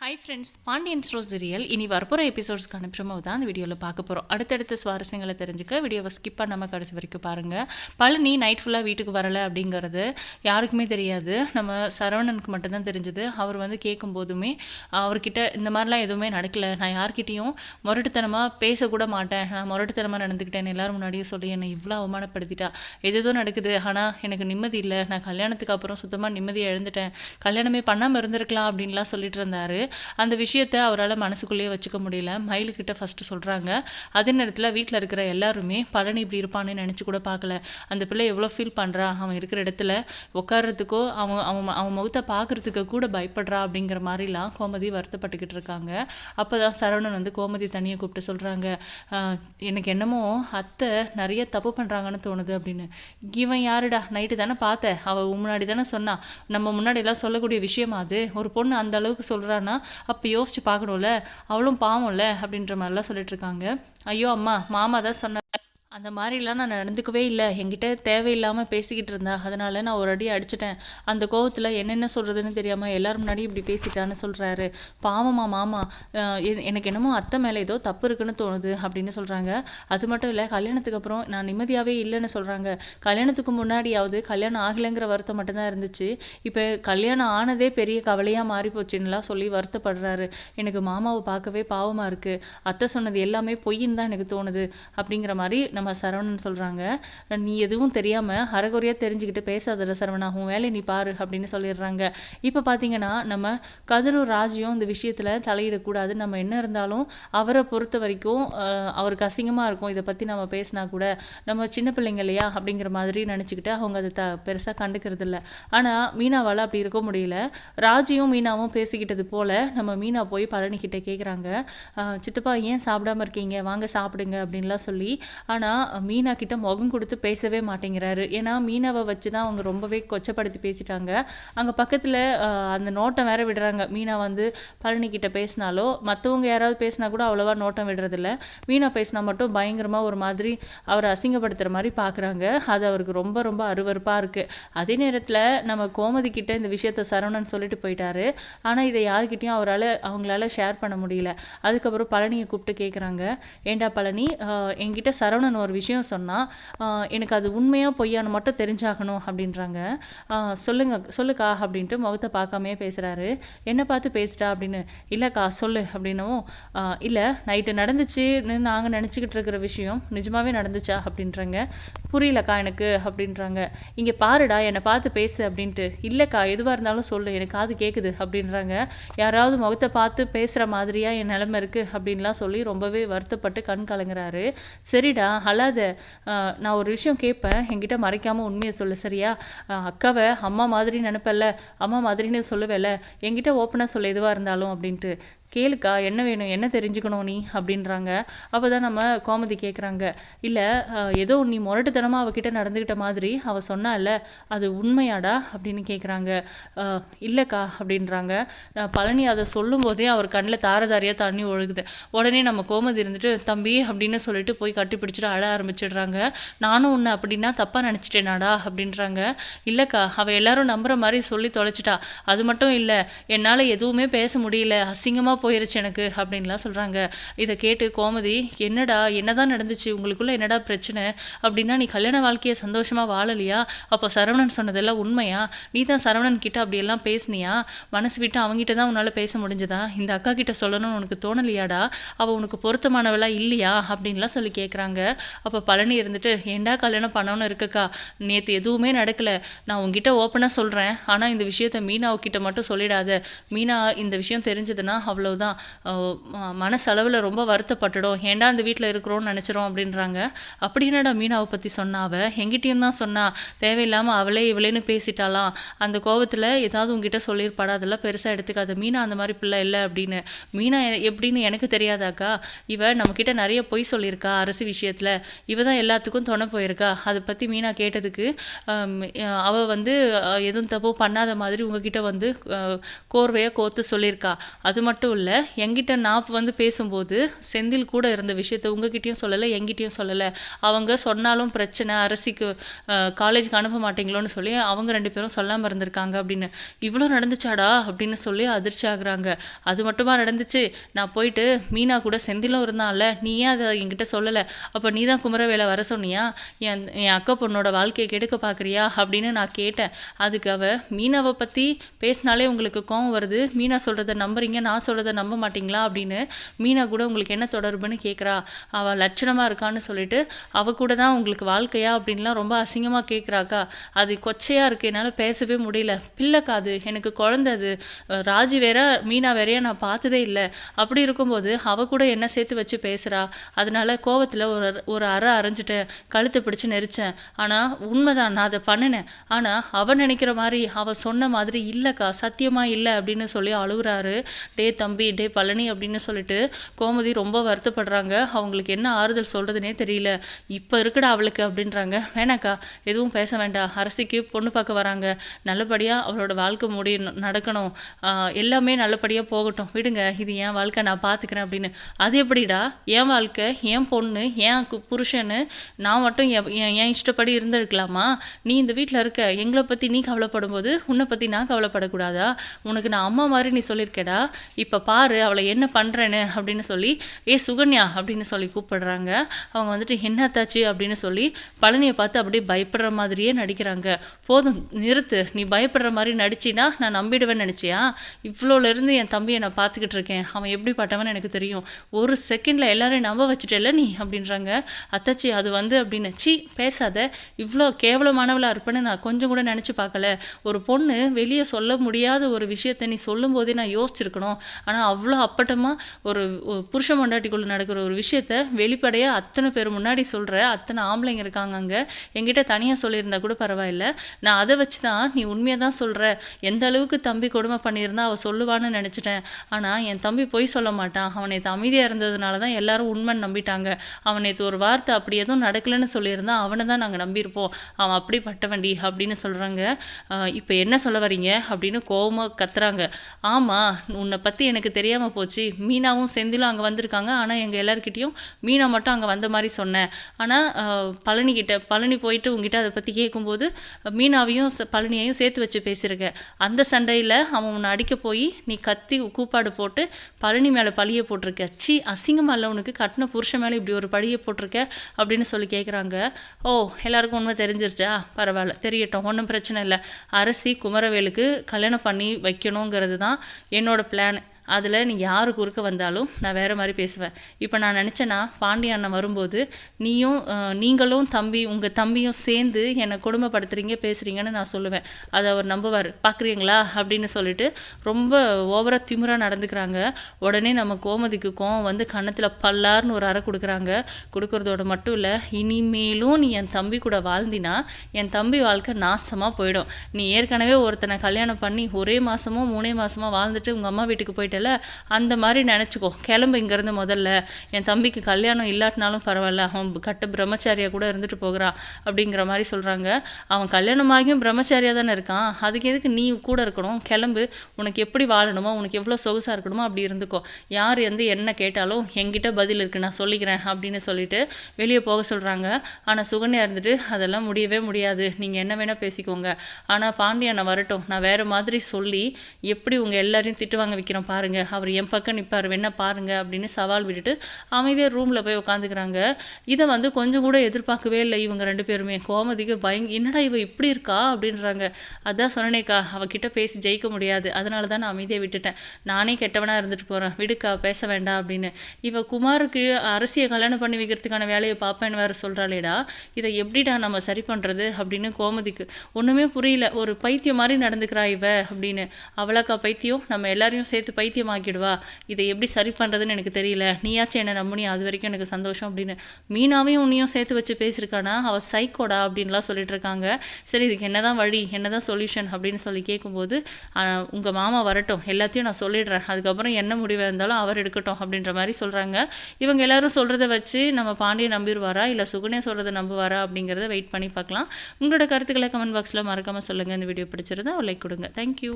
Hi friends Pandian store serial இனி வரப்போகிற எபிசோட்ஸ்க்கான promo தான் அந்த வீடியோவில் பார்க்க போகிறோம் அடுத்தடுத்த சுவாரஸ்யங்களை தெரிஞ்சுக்க வீடியோவை ஸ்கிப் பண்ணாமல் கடைசி வரைக்கும் பாருங்கள் பழனி நைட் ஃபுல்லாக வீட்டுக்கு வரலை அப்படிங்கிறது யாருக்குமே தெரியாது. நம்ம சரவணனுக்கு மட்டும்தான் தெரிஞ்சது. அவர் வந்து கேட்கும் போதுமே அவர்கிட்ட இந்த மாதிரிலாம் எதுவுமே நடக்கலை. நான் யார்கிட்டேயும் முரட்டுத்தனமாக பேசக்கூட மாட்டேன். நான் முரட்டுத்தனமாக நடந்துக்கிட்டேன் எல்லோரும் முன்னாடியே சொல்லி என்னை இவ்வளோ அவமானப்படுத்திட்டா. எதுதோ நடக்குது. ஆனால் எனக்கு நிம்மதி இல்லை. நான் கல்யாணத்துக்கு அப்புறம் சுத்தமாக நிம்மதியை இழந்துட்டேன் கல்யாணமே பண்ணாமல் இருந்திருக்கலாம் அப்படின்லாம் சொல்லிட்டு இருந்தார். அந்த விஷயத்தை அவரால் மனசுக்குள்ளேயே வச்சுக்க முடியல. மயிலுக்கிட்ட ஃபஸ்ட்டு சொல்கிறாங்க அதே நேரத்தில் வீட்டில் இருக்கிற எல்லாருமே பழனி இப்படி இருப்பான்னு நினச்சி கூட பார்க்கல. அந்த பிள்ளை எவ்வளோ ஃபீல் பண்ணுறா அவன் இருக்கிற இடத்துல உட்கார்றதுக்கோ அவன் அவன் அவன் முகத்தை பார்க்குறதுக்கு கூட பயப்படுறா அப்படிங்கிற மாதிரிலாம் கோமதி வருத்தப்பட்டுக்கிட்டு இருக்காங்க. அப்போ தான் சரவணன் வந்து கோமதி தனியை கூப்பிட்டு சொல்கிறாங்க எனக்கு என்னமோ அத்தை நிறைய தப்பு பண்ணுறாங்கன்னு தோணுது அப்படின்னு. இவன் யாருடா? நைட்டு தானே பார்த்த. அவள் முன்னாடி தானே சொன்னான் நம்ம முன்னாடி எல்லாம் சொல்லக்கூடிய விஷயமா அது? ஒரு பொண்ணு அந்த அளவுக்கு சொல்கிறான்னா அப்போ யோசிச்சு பார்க்கணும்ல? அவளும் பாவம்ல அப்படின்ற மாதிரிலாம் சொல்லிட்டு இருக்காங்க. ஐயோ அம்மா மாமா தான் சொன்ன அந்த மாதிரிலாம் நான் நடந்துக்கவே இல்லை. என்கிட்ட தேவையில்லாமல் பேசிக்கிட்டு இருந்தா. அதனால நான் ஒரு அடி அடிச்சிட்டேன். அந்த கோவத்தில் என்னென்ன சொல்கிறதுன்னு தெரியாமல் எல்லார் முன்னாடியும் இப்படி பேசிட்டான்னு சொல்கிறாரு பாவமா மாமா. எனக்கு என்னமோ அத்தை மேலே ஏதோ தப்பு இருக்குன்னு தோணுது அப்படின்னு சொல்கிறாங்க அது மட்டும் இல்லை கல்யாணத்துக்கு அப்புறம் நான் நிம்மதியாகவே இல்லைன்னு சொல்கிறாங்க கல்யாணத்துக்கு முன்னாடியாவது கல்யாணம் ஆகலைங்கிற வருத்தம் மட்டும்தான் இருந்துச்சு. இப்போ கல்யாணம் ஆனதே பெரிய கவலையாக மாறி போச்சுன்னுலாம் சொல்லி வருத்தப்படுறாரு. எனக்கு மாமாவை பார்க்கவே பாவமாக இருக்குது அத்தை சொன்னது எல்லாமே பொய்ன்னு தான் எனக்கு தோணுது. அப்படிங்கிற மாதிரி நம்ம நம்ம சரவணன் சொல்கிறாங்க நீ எதுவும் தெரியாமல் அறகுறையாக தெரிஞ்சுக்கிட்டு பேசாதல சரவணா உன் வேலையை நீ பாரு அப்படின்னு சொல்லிடுறாங்க. இப்போ பார்த்தீங்கன்னா நம்ம கதிரூர் ராஜியும் இந்த விஷயத்தில் தலையிடக்கூடாது. நம்ம என்ன இருந்தாலும் அவரை பொறுத்த வரைக்கும் அவருக்கு அசிங்கமாக இருக்கும். இதை பற்றி நம்ம பேசினா கூட நம்ம சின்ன பிள்ளைங்க இல்லையா அப்படிங்கிற மாதிரி நினச்சிக்கிட்டு அவங்க அதை த பெருசாக கண்டுக்கிறது இல்லை. ஆனால் மீனாவால் அப்படி இருக்க முடியல. ராஜியும் மீனாவும் பேசிக்கிட்டது போல் நம்ம மீனா போய் பழனிக்கிட்ட கேட்குறாங்க சித்தப்பா ஏன் சாப்பிடாம இருக்கீங்க? வாங்க சாப்பிடுங்க அப்படின்லாம் சொல்லி ஆனால் மீனா கிட்ட முகம் கொடுத்து பேசவே மாட்டேங்கிறாரு. ஏன்னா மீனாவை வச்சு தான் அவங்க ரொம்பவே கொச்சப்படுத்தி பேசிட்டாங்க. அங்கே பக்கத்தில் அந்த நோட்டம் வேற விடுறாங்க. மீனா வந்து பழனி கிட்ட பேசினாலோ மற்றவங்க யாராவது பேசினா கூட அவ்வளோவா நோட்டம் விடுறதில்ல. மீனா பேசினா மட்டும் பயங்கரமாக ஒரு மாதிரி அவரை அசிங்கப்படுத்துகிற மாதிரி பார்க்குறாங்க அது அவருக்கு ரொம்ப ரொம்ப அருவருப்பாக இருக்குது அதே நேரத்தில் நம்ம கோமதி கிட்ட இந்த விஷயத்த சரவணன் சொல்லிட்டு போயிட்டாரு. ஆனால் இதை யார்கிட்டயும் அவரால் அவங்களால ஷேர் பண்ண முடியல. அதுக்கப்புறம் பழனியை கூப்பிட்டு கேட்குறாங்க ஏண்டா பழனி என்கிட்ட சரவணன் ஒரு விஷயம் சொன்னால் எனக்கு அது உண்மையாக பொய்யான்னு மட்டும் தெரிஞ்சாகணும் அப்படின்றாங்க. சொல்லுங்க சொல்லுக்கா அப்படின்ட்டு முகத்தை பார்க்காமே பேசுகிறாரு என்னை பார்த்து பேசிட்டா அப்படின்னு இல்லைக்கா சொல்லு அப்படின்னவும் இல்லை நைட்டு நடந்துச்சுன்னு நாங்கள் நினச்சிக்கிட்டு இருக்கிற விஷயம் நிஜமாகவே நடந்துச்சா? அப்படின்றாங்க. புரியலக்கா எனக்கு அப்படின்றாங்க. இங்கே பாருடா என்னை பார்த்து பேசு அப்படின்ட்டு. இல்லைக்கா எதுவாக இருந்தாலும் சொல்லு எனக்கு காது கேட்குது அப்படின்றாங்க. யாராவது முகத்தை பார்த்து பேசுகிற மாதிரியா என் நிலமை இருக்குது அப்படின்லாம் சொல்லி ரொம்பவே வருத்தப்பட்டு கண் கலங்குறாரு. சரிடா அழாத. நான் ஒரு விஷயம் கேட்பேன். என்கிட்ட மறைக்காமல் உண்மையை சொல்லு சரியா? அக்காவை அம்மா மாதிரி நினைப்பல்ல. அம்மா மாதிரின்னு சொல்லுவேல என்கிட்ட ஓப்பனாக சொல்லு எதுவாக இருந்தாலும் அப்படின்ட்டு. கேளுக்கா என்ன வேணும் என்ன தெரிஞ்சுக்கணும் நீ? அப்படின்றாங்க. அப்போ தான் நம்ம கோமதி கேட்குறாங்க இல்லை ஏதோ நீ முரட்டுத்தனமாக அவகிட்ட நடந்துக்கிட்ட மாதிரி அவ சொன்னால அது உண்மையாடா? அப்படின்னு கேட்குறாங்க இல்லைக்கா அப்படின்றாங்க. பழனி அதை சொல்லும்போதே அவர் கண்ணில் தாரதாரியாக தண்ணி ஒழுகுது. உடனே நம்ம கோமதி இருந்துட்டு தம்பி அப்படின்னு சொல்லிட்டு போய் கட்டிப்பிடிச்சிட்டு அழ ஆரம்பிச்சிடுறாங்க. நானும் உன்னை அப்படின்னா தப்பாக நினச்சிட்டேனாடா? அப்படின்றாங்க. இல்லைக்கா அவள் எல்லாரும் நம்புற மாதிரி சொல்லி தொலைச்சிட்டா. அது மட்டும் இல்லை என்னால் எதுவுமே பேச முடியல. அசிங்கமாக போயிருச்சு எனக்கு அப்படின்லாம் சொல்கிறாங்க இதை கேட்டு கோமதி என்னடா என்னதான் நடந்துச்சு? உங்களுக்குள்ள என்னடா பிரச்சனை? அப்படின்னா நீ கல்யாண வாழ்க்கையை சந்தோஷமாக வாழலையா? அப்போ சரவணன் சொன்னதெல்லாம் உண்மையா? நீ தான் சரவணன் கிட்ட அப்படியெல்லாம் பேசுனியா? மனசு விட்டு அவங்ககிட்ட தான் உன்னால் பேச முடிஞ்சதா? இந்த அக்கா கிட்ட சொல்லணும்னு உனக்கு தோணலையாடா? அவள் உனக்கு பொருத்தமானவளா இல்லையா? அப்படின்லாம் சொல்லி கேட்குறாங்க அப்போ பழனி இருந்துட்டு ஏண்டா கல்யாணம் பண்ணணும்னு இருக்கக்கா? நேற்று எதுவுமே நடக்கலை. நான் உங்ககிட்ட ஓப்பனாக சொல்கிறேன் ஆனால் இந்த விஷயத்த மீனாவுக்கிட்ட மட்டும் சொல்லிடாத. மீனா இந்த விஷயம் தெரிஞ்சதுன்னா அவ்வளோ அஹ் தான் மனசளவில் ரொம்ப வருத்தப்பட்டுடும். ஏன்டா இந்த வீட்டில் இருக்கிறோம்னு நினச்சிரும் அப்படின்றாங்க. அப்படி என்னடா மீனாவை பற்றி சொன்னா அவள் என்கிட்டயும் தான் சொன்னா. தேவையில்லாமல் அவளே இவளேன்னு பேசிட்டாலாம் அந்த கோபத்தில் ஏதாவது உங்ககிட்ட சொல்லியிருப்பாடா? அதெல்லாம் பெருசாக எடுத்துக்காத. மீனா அந்த மாதிரி பிள்ளை இல்லை அப்படின்னு. மீனா எப்படின்னு எனக்கு தெரியாதாக்கா இவ நம்மக்கிட்ட நிறைய பொய் சொல்லியிருக்கா அரசு விஷயத்தில். இவ தான் எல்லாத்துக்கும் துணை போயிருக்கா. அதை பற்றி மீனா கேட்டதுக்கு அவள் வந்து எதுவும் தப்பு பண்ணாத மாதிரி உங்ககிட்ட வந்து கோர்வையாக கோர்த்து சொல்லியிருக்கா. அது மட்டும் மட்டும் இல்லை. என்கிட்ட நான் வந்து பேசும்போது செந்தில் கூட இருந்த விஷயத்த உங்ககிட்டயும் சொல்லலை என்கிட்டயும் சொல்லலை. அவங்க சொன்னாலும் பிரச்சனை அரசிக்கு காலேஜுக்கு அனுப்ப மாட்டீங்களோன்னு சொல்லி அவங்க ரெண்டு பேரும் சொல்லாமல் இருந்திருக்காங்க அப்படின்னு. இவ்வளோ நடந்துச்சாடா அப்படின்னு சொல்லி அதிர்ச்சி ஆகுறாங்க. அது மட்டுமா நடந்துச்சு? நான் போயிட்டு மீனா கூட செந்திலும் இருந்தான்ல. நீ ஏன் அதை என்கிட்ட சொல்லலை? அப்போ நீ தான் குமரவேலை வர சொன்னியா? என் என் அக்கா பொண்ணோட வாழ்க்கையை கெடுக்க பார்க்குறியா அப்படின்னு நான் கேட்டேன். அதுக்கு அவ மீனாவை பற்றி பேசினாலே உங்களுக்கு கோவம் வருது. மீனா சொல்கிறத நம்புறீங்க நான் சொல்கிறத நம்ப மாட்டீங்களா அப்படின்னு மீனா கூட உங்களுக்கு என்ன தொடர்புன்னு கேட்குறா அவள் லட்சணமாக இருக்கான்னு சொல்லிட்டு அவள் கூட தான் உங்களுக்கு வாழ்க்கையா அப்படின்லாம் ரொம்ப அசிங்கமாக கேட்குறாக்கா அது கொச்சையாக இருக்குது என்னால் பேசவே முடியல. பிள்ளைக்கா அது எனக்கு குழந்த அது. ராஜி வேற மீனா வேறையா நான் பார்த்ததே இல்லை. அப்படி இருக்கும்போது அவள் கூட என்ன சேர்த்து வச்சு பேசுகிறா அதனால கோவத்தில் ஒரு ஒரு அறை அரைஞ்சிட்டேன். கழுத்தை பிடிச்சி நெரிச்சேன். ஆனால் உண்மைதான் நான் அதை பண்ணினேன். ஆனால் அவன் நினைக்கிற மாதிரி அவள் சொன்ன மாதிரி இல்லைக்கா சத்தியமாக இல்லை அப்படின்னு சொல்லி அழுகுறாரு. டே தம்பி டே பழனி அப்படின்னு சொல்லிட்டு கோமதி ரொம்ப வருத்தப்படுறாங்க. அவங்களுக்கு என்ன ஆறுதல் சொல்கிறதுனே தெரியல. இப்போ இருக்குடா அவளுக்கு அப்படின்றாங்க. வேணாக்கா எதுவும் பேச வேண்டாம். அரசிக்கு பொண்ணு பார்க்க வராங்க. நல்லபடியாக அவளோட வாழ்க்கை முடியணும் நடக்கணும். எல்லாமே நல்லபடியாக போகட்டும். விடுங்க இது என் வாழ்க்கை நான் பார்த்துக்கிறேன் அப்படின்னு. அது எப்படிடா? என் வாழ்க்கை என் பொண்ணு என் கு- புருஷன்னு நான் மட்டும் என் என் இஷ்டப்படி இருந்திருக்கலாமா? நீ இந்த வீட்டில் இருக்க எங்களை பற்றி நீ கவலைப்படும் போது உன்னை பற்றி நான் கவலைப்படக்கூடாதா? உனக்கு நான் அம்மா மாதிரி நீ சொல்லியிருக்கேடா இப்போ பாரு அவளை என்ன பண்ணுறேன்னு அப்படின்னு சொல்லி ஏ சுகன்யா அப்படின்னு சொல்லி கூப்பிடுறாங்க. அவங்க வந்துட்டு என்னத்தாச்சு? அப்படின்னு சொல்லி பழனியை பார்த்து அப்படியே பயப்படுற மாதிரியே நடிக்கிறாங்க. போதும் நிறுத்து. நீ பயப்படுற மாதிரி நடிச்சினா நான் நம்பிடுவேன்னு நினச்சியா? இவ்வளோலேருந்து என் தம்பியை நான் பார்த்துக்கிட்டு இருக்கேன். அவன் எப்படி பட்டவன் எனக்கு தெரியும். ஒரு செகண்டில் எல்லாரையும் நம்ப வச்சுட்டேல நீ? அப்படின்றாங்க. அத்தாச்சி அது வந்து அப்படின்னு. சி பேசாத. இவ்வளோ கேவலமானவளாக இருப்பேன்னு நான் கொஞ்சம் கூட நினச்சி பார்க்கல. ஒரு பொண்ணு வெளியே சொல்ல முடியாத ஒரு விஷயத்தை நீ சொல்லும்போதே நான் யோசிச்சிருக்கணும். ஆனால் அவ்வளோ அப்பட்டமாக ஒரு புருஷ மண்டாட்டிக்குள்ள நடக்கிற ஒரு விஷயத்த வெளிப்படையாக அத்தனை பேர் முன்னாடி சொல்கிற அத்தனை ஆம்பளைங்க இருக்காங்க அங்கே. என்கிட்ட தனியாக சொல்லியிருந்தா கூட பரவாயில்ல. நான் அதை வச்சு தான் நீ உண்மையாக தான் சொல்கிற எந்த அளவுக்கு தம்பி கொடுமை பண்ணியிருந்தா அவள் சொல்லுவான்னு நினச்சிட்டேன். ஆனால் என் தம்பி பொய் சொல்ல மாட்டான். அவன் நேற்று அமைதியாக இருந்ததுனால தான் எல்லாரும் உண்மைன்னு நம்பிட்டாங்க. அவன் நேற்று ஒரு வார்த்தை அப்படி எதுவும் நடக்கலைன்னு சொல்லியிருந்தா அவனை தான் நாங்கள் நம்பியிருப்போம். அவன் அப்படி பட்டவண்டி அப்படின்னு சொல்கிறாங்க இப்போ என்ன சொல்ல வரீங்க அப்படின்னு கோவமாக கத்துறாங்க. ஆமாம் உன்னை பற்றி எனக்கு எனக்கு தெரியாமல் போச்சு. மீனாவும் செந்திலும் அங்கே வந்திருக்காங்க. ஆனால் எங்கள் எல்லாருக்கிட்டேயும் மீனா மட்டும் அங்கே வந்த மாதிரி சொன்னேன் ஆனால் பழனிக்கிட்ட பழனி போயிட்டு உங்ககிட்ட அதை பற்றி கேட்கும்போது மீனாவையும் ச- பழனியையும் சேர்த்து வச்சு பேசியிருக்க அந்த சண்டையில் அவன் உன்னை அடிக்க போய் நீ கத்தி கூப்பாடு போட்டு பழனி மேலே பழிய போட்டிருக்க. சி அசிங்கமாக இல்லை உனக்கு? கட்டின புருஷன் மேலே இப்படி ஒரு பழிய போட்டிருக்க? அப்படின்னு சொல்லி கேட்குறாங்க ஓ எல்லாருக்கும் உண்மை தெரிஞ்சிருச்சா? பரவாயில்ல தெரியட்டும் ஒன்றும் பிரச்சனை இல்லை. அரசி குமரவேலுக்கு கல்யாணம் பண்ணி வைக்கணுங்கிறது தான் என்னோடய பிளான் அதில் நீ யார் குறுக்க வந்தாலும் நான் வேறு மாதிரி பேசுவேன். இப்போ நான் நினச்சேன்னா பாண்டிய அண்ணன் வரும்போது நீயும் நீங்களும் தம்பி உங்கள் தம்பியும் சேர்ந்து என்னை கொடுமைப்படுத்துறீங்க பேசுகிறீங்கன்னு நான் சொல்லுவேன். அதை அவர் நம்புவார். பார்க்குறீங்களா அப்படின்னு சொல்லிட்டு ரொம்ப ஓவராக திமுறாக நடந்துக்கிறாங்க. உடனே நம்ம கோமதிக்கு கோவம் வந்து கன்னத்தில் பல்லார்னு ஒரு அறை கொடுக்குறாங்க. கொடுக்குறதோட மட்டும் இல்லை இனிமேலும் நீ என் தம்பி கூட வாழ்ந்தினா என் தம்பி வாழ்க்கை நாசமாக போயிடும். நீ ஏற்கனவே ஒருத்தனை கல்யாணம் பண்ணி ஒரே மாதமோ மூணே மாசமோ வாழ்ந்துட்டு உங்கள் அம்மா வீட்டுக்கு போயிட்டல அந்த மாதிரி நினச்சிக்கோ. கிளம்பு இங்கேருந்து முதல்ல. என் தம்பிக்கு கல்யாணம் இல்லாட்டினாலும் பரவாயில்ல. அவன் கட்ட பிரம்மச்சாரியாக கூட இருந்துட்டு போகிறான் அப்படிங்கிற மாதிரி சொல்கிறாங்க அவன் கல்யாணமாகியும் பிரம்மச்சாரியாக தானே இருக்கான். அதுக்கு எதுக்கு நீ கூட இருக்கணும். கிளம்பு. உனக்கு எப்படி வாழணுமோ உனக்கு எவ்வளோ சொகுசாக இருக்கணுமோ அப்படி இருந்துக்கோ. யார் எந்த என்ன கேட்டாலும் எங்கிட்ட பதில் இருக்கு. நான் சொல்லிக்கிறேன் அப்படின்னு சொல்லிட்டு வெளியே போக சொல்கிறாங்க ஆனால் சுகன்யா இருந்துட்டு அதெல்லாம் முடியவே முடியாது. நீங்கள் என்ன வேணால் பேசிக்கோங்க. ஆனால் பாண்டியனை வரட்டும். நான் வேறு மாதிரி சொல்லி எப்படி உங்கள் எல்லாரையும் திட்டு வாங்க வைக்கிறேன் பாருங்க. அவர் என் பக்கம் நிற்பார் வேணா பாருங்க அப்படின்னு சவால் விட்டுட்டு அமைதியாக ரூமில் போய் உட்காந்துக்கிறாங்க இதை வந்து கொஞ்சம் கூட எதிர்பார்க்கவே இல்லை. இவங்க ரெண்டு பேருமே கோமதிக்கு பயங்க என்னடா இவ இப்படி இருக்கா அப்படின்றாங்க. அதான் சொன்னேக்கா அவகிட்ட பேசி ஜெயிக்க முடியாது. அதனால தான் நான் அமைதியாக விட்டுட்டேன். நானே கெட்டவனாக இருந்துட்டு போகிறேன் விடுக்கா பேச வேண்டாம் அப்படின்னு. இவ குமாருக்கு அரசியை கல்யாணம் பண்ணி வைக்கிறதுக்கான வேலையை பார்ப்பேன்னு வேற சொல்கிறாளேடா இதை எப்படிடா நம்ம சரி பண்ணுறது அப்படின்னு கோமதிக்கு. ஒன்றுமே புரியல. ஒரு பைத்தியம் மாதிரி நடந்துக்கிறா இவ அப்படின்னு. அவளாக்கா பைத்தியம். நம்ம எல்லாரையும் சேர்த்து பைத்தியம் பைத்தியமாக்கிடுவா இதை எப்படி சரி பண்ணுறதுன்னு எனக்கு தெரியல. நீயாச்சும் என்ன நம்பினியா அது வரைக்கும் எனக்கு சந்தோஷம் அப்படின்னு. மீனாவையும் உன்னையும் சேர்த்து வச்சு பேசியிருக்கானா? அவ சைக்கோடா அப்படின்லாம் சொல்லிட்டு இருக்காங்க சரி இதுக்கு என்னதான் வழி என்ன தான் சொல்யூஷன் அப்படின்னு சொல்லி கேட்கும்போது உங்கள் மாமா வரட்டும். எல்லாத்தையும் நான் சொல்லிடுறேன். அதுக்கப்புறம் என்ன முடிவாக இருந்தாலும் அவர் எடுக்கட்டும் அப்படின்ற மாதிரி சொல்கிறாங்க இவங்க எல்லாரும் சொல்கிறத வச்சு நம்ம பாண்டியை நம்பிடுவாரா? இல்லை சுகன்யா சொல்கிறத நம்புவாரா? அப்படிங்கிறத வெயிட் பண்ணி பார்க்கலாம். உங்களோட கருத்துக்களை கமெண்ட் பாக்ஸில் மறக்காமல் சொல்லுங்கள் இந்த வீடியோ பிடிச்சிருந்தா ஒரு லைக் கொடுங்க. தேங்க்யூ